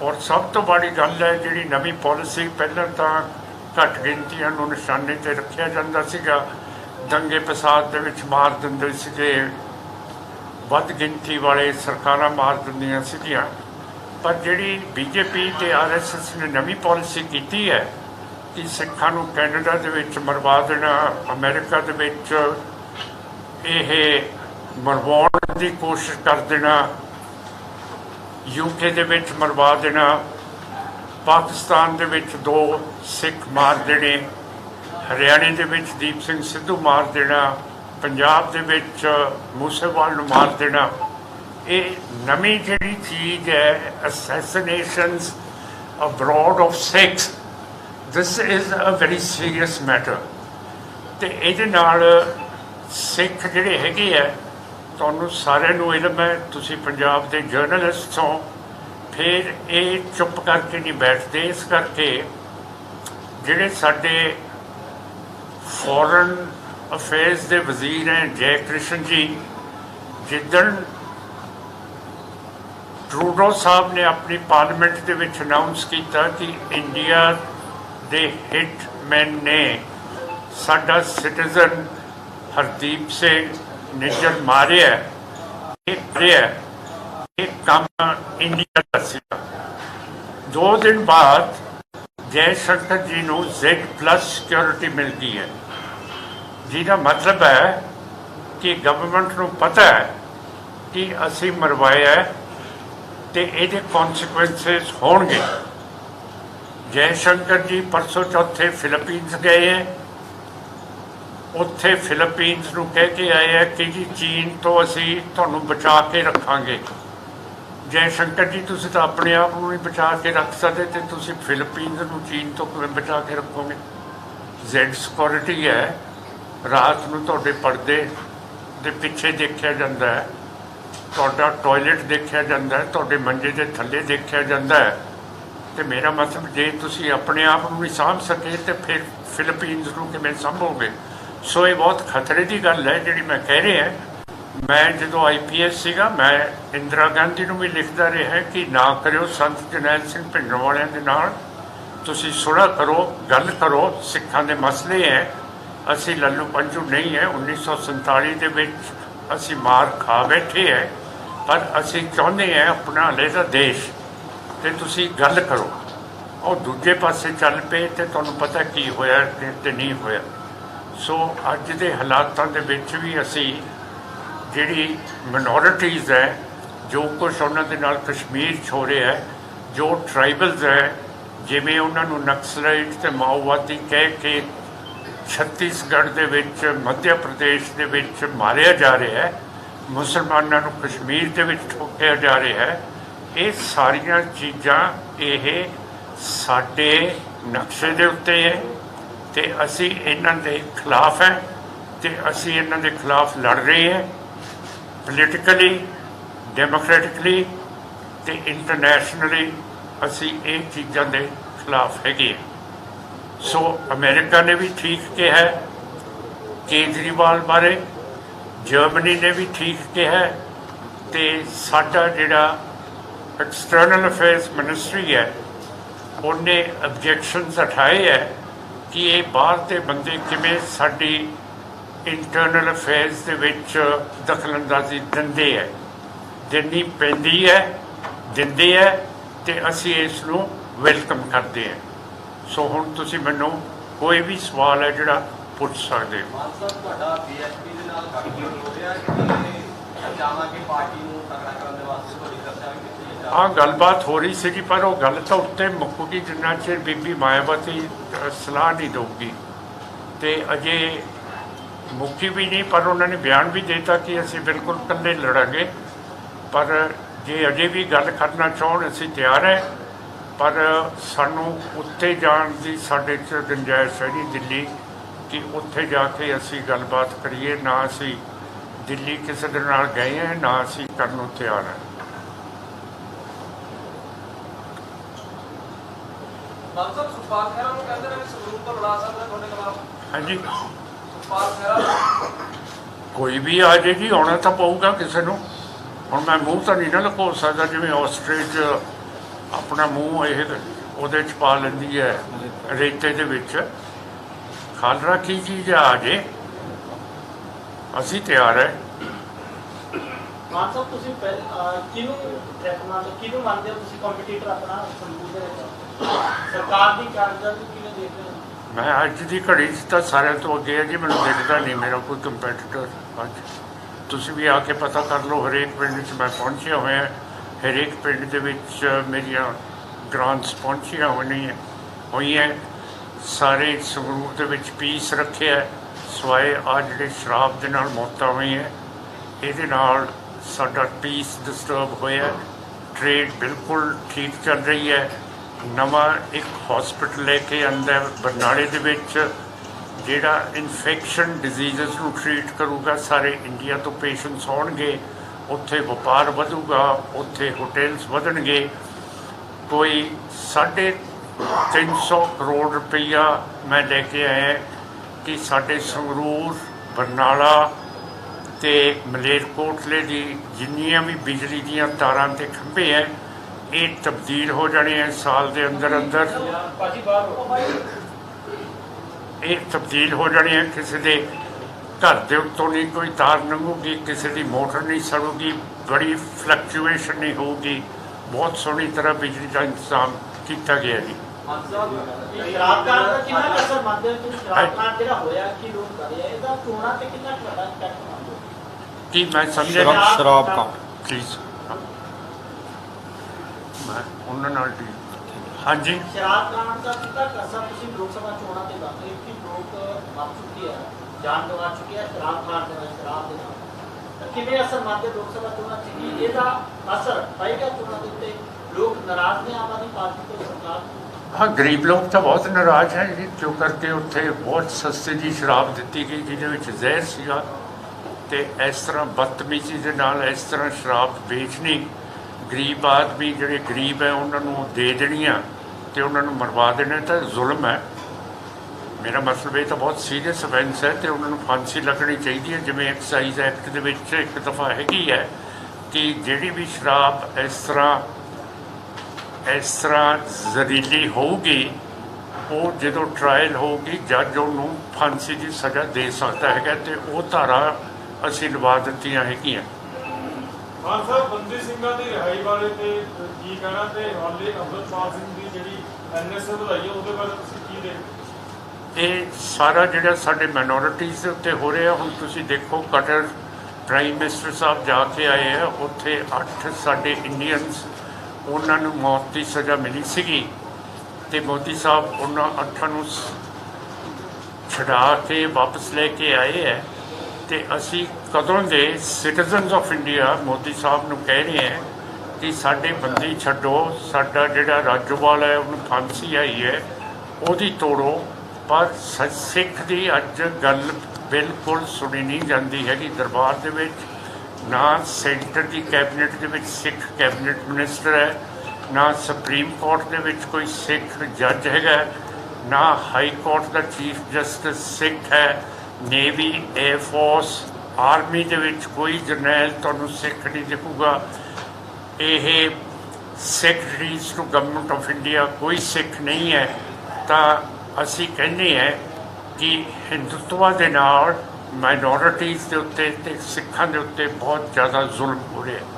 ਔਰ ਸਭ ਤੋਂ ਬੜੀ ਗੱਲ ਹੈ, ਜਿਹੜੀ ਨਵੀਂ ਪਾਲਿਸੀ ਪਹਿਲਾਂ ਤਾਂ ਘੱਟ ਗਿਣਤੀਆਂ ਨੂੰ ਨਿਸ਼ਾਨੇ ਤੇ ਰੱਖਿਆ ਜਾਂਦਾ ਸੀਗਾ। ਦੰਗੇ ਫਸਾਦ ਦੇ ਵਿੱਚ ਮਾਰ ਦਿੰਦੇ ਸੀਗੇ। ਵੱਧ ਗਿਣਤੀ ਵਾਲੇ ਸਰਕਾਰਾਂ ਮਾਰ ਦਿੰਦੀਆਂ ਸੀਗੀਆਂ। ਪਰ ਜਿਹੜੀ ਬੀਜੇਪੀ ਤੇ ਆਰਐਸਐਸ ਨੇ ਨਵੀਂ ਪਾਲਿਸੀ ਕੀਤੀ ਹੈ, ਕਿ ਸਿੱਖਾਂ ਨੂੰ ਕੈਨੇਡਾ ਦੇ ਵਿੱਚ ਮਰਵਾ ਦੇਣਾ, ਅਮਰੀਕਾ ਦੇ ਵਿੱਚ ਇਹ ਮਰਵਾਉਣ ਦੀ ਕੋਸ਼ਿਸ਼ ਕਰ ਦੇਣਾ ਯੂਕੇ ਦੇ ਵਿੱਚ ਮਰਵਾ ਦੇਣਾ, ਪਾਕਿਸਤਾਨ ਦੇ ਵਿੱਚ ਦੋ ਸਿੱਖ ਮਾਰ ਦੇਣੇ, ਹਰਿਆਣੇ ਦੇ ਵਿੱਚ ਦੀਪ ਸਿੰਘ ਸਿੱਧੂ ਮਾਰ ਦੇਣਾ, ਪੰਜਾਬ ਦੇ ਵਿੱਚ ਮੂਸੇਵਾਲ ਨੂੰ ਮਾਰ ਦੇਣਾ। ਇਹ ਨਵੀਂ ਜਿਹੜੀ ਚੀਜ਼ ਹੈ assassinations abroad of Sikhs this is a very serious matter ਤੇ ਇਹਦੇ ਨਾਲ ਸਿੱਖ ਜਿਹੜੇ ਹੈਗੇ ਆ ਤੁਹਾਨੂੰ ਸਾਰਿਆਂ ਨੂੰ ਇਲਮ ਹੈ ਤੁਸੀਂ ਪੰਜਾਬ ਦੇ ਜਰਨਲਿਸਟ ਹੋ, ਫਿਰ ਇਹ ਚੁੱਪ ਕਰਕੇ ਨਹੀਂ ਬੈਠਦੇ। ਇਸ ਕਰਕੇ ਜਿਹੜੇ ਸਾਡੇ ਫੋਰਨ ਅਫੇਅਰਸ ਦੇ ਵਜ਼ੀਰ ਹੈ ਜੈ ਕ੍ਰਿਸ਼ਨ ਜੀ, ਜਿੱਦਣ ਟਰੂਡੋ ਸਾਹਿਬ ਨੇ ਆਪਣੀ ਪਾਰਲੀਮੈਂਟ ਦੇ ਵਿੱਚ ਅਨਾਉਂਸ ਕੀਤਾ ਕਿ ਇੰਡੀਆ ਦੇ ਹਿਟਮੈਨ ਨੇ ਸਾਡਾ ਸਿਟੀਜ਼ਨ ਹਰਦੀਪ ਸਿੰਘ ਨਿੱਜਰ ਮਾਰਿਆ ਇਹ ਕਰਿਆ ਇਹ ਕੰਮ ਇੰਡੀਆ ਦਾ ਸੀ ਦੋ ਦਿਨ ਬਾਅਦ ਜੈ ਸ਼ੰਕਰ ਜੀ ਨੂੰ Z+ ਸਿਕਿਉਰਿਟੀ ਮਿਲਦੀ ਹੈ। ਜਿਹਦਾ ਮਤਲਬ ਹੈ ਕਿ ਗਵਰਨਮੈਂਟ ਨੂੰ ਪਤਾ ਹੈ ਕਿ ਅਸੀਂ ਮਰਵਾਇਆ ਹੈ ਤੇ ਇਹਦੇ ਕਨਸੀਕੁਐਂਸਸ ਹੋਣਗੇ। ਜੈ ਸ਼ੰਕਰ ਜੀ ਪਰਸੋਂ ਚੌਥੇ ਫਿਲੀਪੀਨਸ ਗਏ ਹੈ। ਉੱਥੇ ਫਿਲੀਪੀਨਸ ਨੂੰ ਕਹਿ ਕੇ ਆਏ ਹੈ ਕਿ ਜੀ ਚੀਨ ਤੋਂ ਅਸੀਂ ਤੁਹਾਨੂੰ ਬਚਾ ਕੇ ਰੱਖਾਂਗੇ। ਜੈ ਸ਼ੰਕਰ ਜੀ, ਤੁਸੀਂ ਤਾਂ ਆਪਣੇ ਆਪ ਨੂੰ ਨਹੀਂ ਬਚਾ ਕੇ ਰੱਖ ਸਕਦੇ ਤੇ ਤੁਸੀਂ ਫਿਲੀਪੀਨਸ ਨੂੰ ਚੀਨ ਤੋਂ ਕਿਵੇਂ ਬਚਾ ਕੇ ਰੱਖੋਗੇ? ਜ਼ੈਡ ਸਿਕਿਉਰਿਟੀ ਹੈ। ਰਾਤ ਨੂੰ ਤੁਹਾਡੇ ਪਰਦੇ ਦੇ ਪਿੱਛੇ ਦੇਖਿਆ ਜਾਂਦਾ ਹੈ। ਤੁਹਾਡਾ ਟਾਇਲਟ ਦੇਖਿਆ ਜਾਂਦਾ ਹੈ। ਤੁਹਾਡੇ ਮੰਜੇ ਦੇ ਥੱਲੇ ਦੇਖਿਆ ਜਾਂਦਾ ਹੈ। ਤੇ ਮੇਰਾ ਮਤਲਬ ਜੇ ਤੁਸੀਂ ਆਪਣੇ ਆਪ ਨੂੰ ਵੀ ਸਾਂਭ ਸਕੇ ਤੇ ਫਿਰ ਫਿਲੀਪੀਨਸ ਨੂੰ ਕਿਵੇਂ ਸੰਭੋਗੇ? ਸੋ ਇਹ ਬਹੁਤ ਖਤਰੇ ਦੀ ਗੱਲ ਹੈ ਜਿਹੜੀ ਮੈਂ ਕਹਿ ਰਿਹਾ ਮੈਂ ਜਦੋਂ ਆਈਪੀਐਸ ਸੀਗਾ, ਮੈਂ ਇੰਦਰਾ ਗਾਂਧੀ ਨੂੰ ਵੀ ਲਿਖਦਾ ਰਿਹਾ ਕਿ ਨਾ ਕਰਿਓ ਸੰਤ ਜਨੈਲ ਸਿੰਘ ਭਿੰਡਰ ਵਾਲਿਆਂ ਦੇ ਨਾਲ। ਤੁਸੀਂ ਸੁਣਾ ਕਰੋ, ਗੱਲ ਕਰੋ, ਸਿੱਖਾਂ ਦੇ ਮਸਲੇ ਹੈ। ਅਸੀਂ ਲੱਲੂ ਪੰਜੂ ਨਹੀਂ ਹੈ। 1947 ਦੇ ਵਿੱਚ ਅਸੀਂ ਮਾਰ ਖਾ ਬੈਠੇ ਹੈ। ਪਰ ਅਸੀਂ ਚਾਹੁੰਦੇ ਹਾਂ ਆਪਣਾ ਅਲੱਗਾ ਦੇਸ਼। ਤੇ ਤੁਸੀਂ ਗੱਲ ਕਰੋ। ਉਹ ਦੂਜੇ ਪਾਸੇ ਚੱਲ ਪਏ ਤੇ ਤੁਹਾਨੂੰ ਪਤਾ ਕੀ ਹੋਇਆ ਤੇ- ਤੇ ਨਹੀਂ ਹੋਇਆ। ਸੋ ਅੱਜ ਦੇ ਹਾਲਾਤਾਂ ਦੇ ਵਿੱਚ ਵੀ ਅਸੀਂ ਜਿਹੜੀ ਮਿਨੋਰਿਟੀਜ਼ ਹੈ, ਜੋ ਕੁਝ ਉਹਨਾਂ ਦੇ ਨਾਲ ਕਸ਼ਮੀਰ 'ਚ ਹੋ ਰਿਹਾ ਹੈ, ਜੋ ਟ੍ਰਾਈਬਲਸ ਹੈ, ਜਿਵੇਂ ਉਹਨਾਂ ਨੂੰ ਨਕਸਲਾਈਟ ਤੇ ਮਾਓਵਾਦੀ ਕਹਿ ਕੇ ਛੱਤੀਸਗੜ੍ਹ ਦੇ ਵਿੱਚ ਮੱਧ ਪ੍ਰਦੇਸ਼ ਦੇ ਵਿੱਚ ਮਾਰਿਆ ਜਾ ਰਿਹਾ ਹੈ, ਮੁਸਲਮਾਨਾਂ ਨੂੰ ਕਸ਼ਮੀਰ ਦੇ ਵਿੱਚ ਠੋਕਿਆ ਜਾ ਰਿਹਾ ਹੈ, ਇਹ ਸਾਰੀਆਂ ਚੀਜ਼ਾਂ, ਇਹ ਸਾਡੇ ਨਕਸ਼ੇ ਦੇ ਉੱਤੇ ਹੈ। ਤੇ ਅਸੀਂ ਇਹਨਾਂ ਦੇ ਖਿਲਾਫ ਹੈ ਤੇ ਅਸੀਂ ਇਹਨਾਂ ਦੇ ਖਿਲਾਫ ਲੜ ਰਹੇ ਹਾਂ ਪੋਲੀਟੀਕਲੀ ਡੈਮੋਕ੍ਰੈਟਿਕਲੀ ਤੇ ਇੰਟਰਨੈਸ਼ਨਲੀ ਅਸੀਂ ਇਹ ਚੀਜ਼ਾਂ ਦੇ ਖਿਲਾਫ ਹੈਗੇ ਹਾਂ। ਸੋ ਅਮਰੀਕਾ ਨੇ ਵੀ ਠੀਕ ਕਿਹਾ ਕੇਜਰੀਵਾਲ ਬਾਰੇ, ਜਰਮਨੀ ਨੇ ਵੀ ਠੀਕ ਕਿਹਾ ਹੈ ਤੇ ਸਾਡਾ ਜਿਹੜਾ ਐਕਸਟਰਨਲ ਅਫੇਅਰਸ ਮਿਨਿਸਟਰੀ ਹੈ, ਉਹਨੇ ਆਬਜੈਕਸ਼ਨਸ ਉਠਾਏ ਹੈ ਕਿ ਇਹ ਬਾਹਰ ਦੇ ਬੰਦੇ ਕਿਵੇਂ ਸਾਡੀ ਇੰਟਰਨਲ ਅਫੇਅਰਸ ਦੇ ਵਿੱਚ ਦਖਲਅੰਦਾਜ਼ੀ ਦਿੰਦੇ ਹੈ। ਦੇਣੀ ਪੈਂਦੀ ਹੈ, ਦਿੰਦੇ ਹੈ ਤੇ ਅਸੀਂ ਇਸ ਨੂੰ ਵੈਲਕਮ ਕਰਦੇ ਹਾਂ। ਸੋ ਹੁਣ ਤੁਸੀਂ ਮੈਨੂੰ ਕੋਈ ਵੀ ਸਵਾਲ ਹੈ ਜਿਹੜਾ ਪੁੱਛ ਸਕਦੇ ਹੋ। ਮਾਨ ਸਾਹਿਬ, ਤੁਹਾਡਾ ਬੀਐਸਪੀ ਦੇ ਨਾਲ ਗੱਲਬਾਤ ਹੋ ਰਿਹਾ? ਕਿ ਜਾਵਾਂਗੇ ਪਾਰਟੀ ਨੂੰ ਤਕੜਾ ਕਰਨ ਦੇ ਵਾਸਤੇ ਤੁਹਾਡੀ ਚਰਚਾ ਆ ਗੱਲਬਾਤ ਹੋ ਰਹੀ ਸੀਗੀ, ਪਰ ਉਹ ਗੱਲ ਤਾਂ ਉੱਤੇ ਮੁੱਕੂਗੀ, ਜਿੰਨਾ ਚਿਰ ਬੀਬੀ ਮਾਇਆਵਤੀ ਸਲਾਹ ਨਹੀਂ ਦੇਊਗੀ। ਤੇ ਅਜੇ ਮੁੱਕੀ ਵੀ ਨਹੀਂ, ਪਰ ਉਹਨਾਂ ਨੇ ਬਿਆਨ ਵੀ ਦਿੱਤਾ ਕਿ ਅਸੀਂ ਬਿਲਕੁਲ ਇਕੱਲੇ ਲੜਾਂਗੇ। ਪਰ ਜੇ ਅਜੇ ਵੀ ਗੱਲ ਕਰਨਾ ਚਾਹਣ, ਅਸੀਂ ਤਿਆਰ ਹੈ। ਪਰ ਸਾਨੂੰ ਉੱਤੇ ਜਾਣ ਦੀ, ਸਾਡੇ 'ਚ ਗੁੰਜਾਇਸ਼ ਹੈ ਨਹੀਂ ਦਿੱਲੀ, ਕਿ ਉੱਥੇ ਜਾ ਕੇ ਅਸੀਂ ਗੱਲਬਾਤ ਕਰੀਏ। ਨਾ ਅਸੀਂ ਦਿੱਲੀ ਕਿਸੇ ਦੇ ਨਾਲ ਗਏ ਹਾਂ, ਨਾ ਅਸੀਂ ਕਰਨ ਨੂੰ ਤਿਆਰ ਹਾਂ। ਮਾਨ ਸਾਹਿਬ ਸੁਖਪਾਲ ਖਹਿਰਾ ਨੂੰ ਕਹਿੰਦੇ ਨੇ ਵੀ ਸੰਗਰੂਰ ਤੋਂ ਲੜਾ ਸਕਦਾ ਤੁਹਾਡੇ ਖਿਲਾਫ। ਹਾਂਜੀ। ਖਹਿਰਾ ਕੋਈ ਵੀ ਆ ਜੇ ਜੀ ਆਉਣਾ ਤਾਂ ਪਊਗਾ ਕਿਸੇ ਨੂੰ। ਹੁਣ ਮੈਂ ਮੂੰਹ ਤਾਂ ਨਹੀਂ ਨਾ ਲਕੋ ਸਕਦਾ ਜਿਵੇਂ ਆਸਟ੍ਰੇਲੀਆ 'ਚ ਆਪਣਾ ਮੂੰਹ ਇਹ ਉਹਦੇ ਚ ਪਾ ਲੈਂਦੀ ਹੈ ਰੇਤੇ ਦੇ ਵਿੱਚ। ਖਾਲਰਾ ਕੀ ਚੀਜ਼ ਆ ਜੇ? ਅਸੀਂ ਤਿਆਰ ਹੈ। ਮਾਨ ਸਾਹਿਬ ਤੁਸੀਂ ਕਿਹਨੂੰ ਦੇਖਣਾ ਕਿਹਨੂੰ ਮੰਨਦੇ ਹੋ ਤੁਸੀਂ ਕੰਪੀਟੀਟਰ ਆਪਣਾ ਸੰਗਰੂਰ ਦੇ ਵਿੱਚ? ਸਰਕਾਰ ਦੀ ਕਾਰਜਕਾਰੀ ਕਿਵੇਂ ਦੇਖਦੇ ਹੋ? ਮੈਂ ਅੱਜ ਦੀ ਘੜੀ 'ਚ ਤਾਂ ਸਾਰਿਆਂ ਤੋਂ ਅੱਗੇ ਹੈ ਜੀ, ਮੈਨੂੰ ਦਿਖਦਾ ਨਹੀਂ ਮੇਰਾ ਕੋਈ ਕੰਪੈਟੀਟਰ ਅੱਜ। ਤੁਸੀਂ ਵੀ ਆ ਕੇ ਪਤਾ ਕਰ ਲਓ, ਹਰੇਕ ਪਿੰਡ 'ਚ ਮੈਂ ਪਹੁੰਚਿਆ ਹੋਇਆ ਹਰੇਕ ਪਿੰਡ ਦੇ ਵਿੱਚ ਮੇਰੀਆਂ ਗ੍ਰਾਂਟਸ ਪਹੁੰਚੀਆਂ ਹੋਈਆਂ ਹੋਈਆਂ ਸਾਰੇ ਸੰਗਰੂਰ ਦੇ ਵਿੱਚ ਪੀਸ ਰੱਖਿਆ ਸਵਾਏ ਆ ਜਿਹੜੇ ਸ਼ਰਾਬ ਦੇ ਨਾਲ ਮੌਤਾਂ ਹੋਈਆਂ ਇਹਦੇ ਨਾਲ ਸਾਡਾ ਪੀਸ ਡਿਸਟਰਬ ਹੋਇਆ ਟ੍ਰੇਡ ਬਿਲਕੁਲ ਠੀਕ ਚੱਲ ਰਹੀ ਹੈ। ਨਵਾਂ ਇੱਕ ਹਸਪੀਟਲ ਲੈ ਕੇ ਆਂਦਾ ਬਰਨਾਲੇ ਦੇ ਵਿੱਚ, ਜਿਹੜਾ ਇਨਫੈਕਸ਼ਨ ਡਿਜ਼ੀਜ਼ਸ ਨੂੰ ਟ੍ਰੀਟ ਕਰੂਗਾ, ਸਾਰੇ ਇੰਡੀਆ ਤੋਂ ਪੇਸ਼ੈਂਟਸ ਆਉਣਗੇ, ਉੱਥੇ ਵਪਾਰ ਵਧੂਗਾ, ਉੱਥੇ ਹੋਟਲਸ ਵਧਣਗੇ, ਕੋਈ ਸਾਢੇ 300 ਕਰੋੜ ਰੁਪਈਆ ਮੈਂ ਲੈ ਕੇ ਆਇਆ ਕਿ ਸਾਡੇ ਸੰਗਰੂਰ, ਬਰਨਾਲਾ ਤੇ ਮਲੇਰਕੋਟਲੇ ਦੀ ਜਿੰਨੀਆਂ ਵੀ ਬਿਜਲੀ ਦੀਆਂ ਤਾਰਾਂ ਤੇ ਖੰਭੇ ਹੈ ਇਹ ਤਬਦੀਲ ਹੋ ਜਾਣੇ ਹੈ ਸਾਲ ਦੇ ਅੰਦਰ ਅੰਦਰ। ਇਹ ਤਬਦੀਲ ਹੋ ਜਾਣੀ ਹੈ ਕਿਸੇ ਦੇ ਘਰ ਦੇ ਉੱਤੋਂ ਨਹੀਂ ਕੋਈ ਤਾਰ ਲੰਘੂਗੀ ਕਿਸੇ ਦੀ ਮੋਟਰ ਨਹੀਂ ਸੜੂਗੀ ਬੜੀ ਫਲਕਚੁਏਸ਼ਨ ਨਹੀਂ ਹੋਊਗੀ। ਬਹੁਤ ਸੋਹਣੀ ਤਰ੍ਹਾਂ ਬਿਜਲੀ ਦਾ ਇੰਤਜ਼ਾਮ ਕੀਤਾ ਗਿਆ ਜੀ। ਕੁ। ਮੈਂ ਸਮਝਿਆ? ਸ਼ਰਾਬ ਕਾਂਡ। ਪਲੀਜ਼ ਮੈਂ ਉਹਨਾਂ ਨਾਲ ਵੀ ਹਾਂਜੀ। ਸ਼ਰਾਬ ਕਾਂਡ ਦਾ ਕਿੰਨਾ ਕੁ ਅਸਰ ਤੁਸੀਂ ਲੋਕ ਸਭਾ ਚੋਣਾਂ ਤੇ ਮੰਨਦੇ ਹੋ ਕਿ ਲੋਕ ਮਰ ਚੁੱਕੇ ਆ ਜਾਨ ਗਵਾ ਚੁੱਕੇ ਆ ਸ਼ਰਾਬ ਕਾਂਡ ਦੇ ਨਾਲ ਸ਼ਰਾਬ ਦੇ ਨਾਲ। ਤਾਂ ਕਿਵੇਂ ਅਸਰ ਮੰਨਦੇ ਲੋਕ ਸਭਾ ਚੋਣਾਂ 'ਚ? ਕਿ ਇਹਦਾ ਅਸਰ ਪਏਗਾ ਚੋਣਾਂ ਦੇ ਉੱਤੇ? ਲੋਕ ਨਾਰਾਜ਼ ਨੇ ਆਮ ਆਦਮੀ ਪਾਰਟੀ ਤੋਂ ਸਰਕਾਰ ਤੋਂ? ਹਾਂ ਗਰੀਬ ਲੋਕ ਤਾਂ ਬਹੁਤ ਨਾਰਾਜ਼ ਹੈ ਜੀ ਕਿਉਂ ਕਰਕੇ ਉੱਥੇ ਬਹੁਤ ਸਸਤੇ ਦੀ ਸ਼ਰਾਬ ਦਿੱਤੀ ਗਈ ਜਿਹਦੇ ਵਿੱਚ ਜ਼ਹਿਰ ਸੀਗਾ। ਤੇ ਇਸ ਤਰ੍ਹਾਂ ਬਦਤਮੀਜ਼ੀ ਦੇ ਨਾਲ ਇਸ ਤਰ੍ਹਾਂ ਸ਼ਰਾਬ ਵੇਚਣੀ ਗਰੀਬ ਆਦਮੀ ਜਿਹੜੇ ਗਰੀਬ ਹੈ, ਉਹਨਾਂ ਨੂੰ ਦੇ ਦੇਣੀਆਂ ਤੇ ਉਹਨਾਂ ਨੂੰ ਮਰਵਾ ਦੇਣਾ ਤਾਂ ਜ਼ੁਲਮ ਹੈ। ਮੇਰਾ ਮਤਲਬ ਇਹ ਤਾਂ ਬਹੁਤ ਸੀਰੀਅਸ ਅਫੈਂਸ ਹੈ ਤੇ ਉਹਨਾਂ ਨੂੰ ਫਾਂਸੀ ਲੱਗਣੀ ਚਾਹੀਦੀ ਹੈ। ਜਿਵੇਂ ਐਕਸਾਈਜ਼ ਐਕਟ ਦੇ ਵਿੱਚ ਇੱਕ ਦਫਾ ਹੈਗੀ ਹੈ ਕਿ ਜਿਹੜੀ ਵੀ ਸ਼ਰਾਬ ਇਸ ਤਰ੍ਹਾਂ ਇਸ ਤਰ੍ਹਾਂ ਜ਼ਹਿਰੀਲੀ ਹੋਊਗੀ, ਉਹ ਜਦੋਂ ਟ੍ਰਾਇਲ ਹੋਊਗੀ, ਜੱਜ ਉਹਨੂੰ ਫਾਂਸੀ ਦੀ ਸਜ਼ਾ ਦੇ ਸਕਦਾ ਹੈਗਾ ਤੇ ਉਹ ਧਾਰਾ ਅਸੀਂ ਲਵਾ ਦਿੱਤੀਆਂ ਹੈਗੀਆਂ। ਮਾਨ ਸਾਹਿਬ, ਬੰਦੀ ਸਿੰਘਾਂ ਦੀ ਰਿਹਾਈ ਬਾਰੇ ਤੇ ਕੀ ਕਹਿਣਾ? ਤੇ ਹਾਲੇ ਅੰਮ੍ਰਿਤਪਾਲ ਸਿੰਘ ਦੀ ਜਿਹੜੀ ਐਨਐਸਏ ਵਧਾਈ ਉਹਦੇ ਬਾਰੇ ਤੁਸੀਂ ਕੀ ਦੇਖਦੇ ਇਹ ਸਾਰਾ ਜਿਹੜਾ ਸਾਡੇ ਮਾਈਨੋਰਿਟੀਜ਼ ਦੇ ਉੱਤੇ ਹੋ ਰਿਹਾ, ਹੁਣ ਤੁਸੀਂ ਦੇਖੋ, ਕਟਰ ਪ੍ਰਾਈਮ ਮਿਨਿਸਟਰ ਸਾਹਿਬ ਜਾ ਕੇ ਆਏ ਆ, ਉੱਥੇ ਅੱਠ ਸਾਡੇ ਇੰਡੀਅਨਸ ਉਹਨਾਂ ਨੂੰ ਮੌਤ ਦੀ ਸਜ਼ਾ ਮਿਲੀ ਸੀਗੀ। ਤੇ ਮੋਦੀ ਸਾਹਿਬ ਉਹਨਾਂ ਅੱਠਾਂ ਨੂੰ ਛਡਾ ਕੇ ਵਾਪਸ ਲੈ ਕੇ ਆਏ ਹੈ ਤੇ ਅਸੀਂ ਕਦੋਂ ਦੇ citizens of India Modi Sahib ਨੂੰ ਕਹਿ ਰਹੇ ਹਾਂ ਕਿ ਸਾਡੇ ਬੰਦੀ ਛੱਡੋ, ਸਾਡਾ ਜਿਹੜਾ ਰਾਜੋਵਾਲ ਹੈ, ਉਹਨੂੰ ਫਾਂਸੀ ਆਈ ਹੈ, ਉਹਦੀ ਤੋੜੋ। ਪਰ ਸ- ਸਿੱਖ ਦੀ ਅੱਜ ਗੱਲ ਬਿਲਕੁਲ ਸੁਣੀ ਨਹੀਂ ਜਾਂਦੀ ਹੈਗੀ ਦਰਬਾਰ ਦੇ ਵਿੱਚ। ਨਾ ਸੈਂਟਰ ਦੀ ਕੈਬਨਿਟ ਦੇ ਵਿੱਚ ਸਿੱਖ ਕੈਬਨਿਟ ਮਿਨਿਸਟਰ ਹੈ, ਨਾ ਸੁਪਰੀਮ ਕੋਰਟ ਦੇ ਵਿੱਚ ਕੋਈ ਸਿੱਖ ਜੱਜ ਹੈਗਾ ਨਾ ਹਾਈ ਕੋਰਟ ਦਾ ਚੀਫ ਜਸਟਿਸ ਸਿੱਖ ਹੈ। ਨੇਵੀ 에ਅਰ ਫੋਰਸ, ਆਰਮੀ ਦੇ ਵਿੱਚ ਕੋਈ ਜਰਨੈਲ ਤੁਹਾਨੂੰ ਸਿੱਖ ਨਹੀਂ ਦਿਖੂਗਾ। ਇਹ secretaries to government of India ਕੋਈ ਸਿੱਖ ਨਹੀਂ ਹੈ। ਤਾਂ ਅਸੀਂ ਕਹਿੰਦੇ ਹਾਂ ਕਿ ਹਿੰਦੂਤਵਾ ਦੇ ਨਾਲ ਮਾਈਨੋਰਿਟੀਜ਼ ਦੇ ਉੱਤੇ ਤੇ ਸਿੱਖਾਂ ਦੇ ਉੱਤੇ ਬਹੁਤ ਜ਼ਿਆਦਾ ਜ਼ੁਲਮ ਹੋ ਰਿਹਾ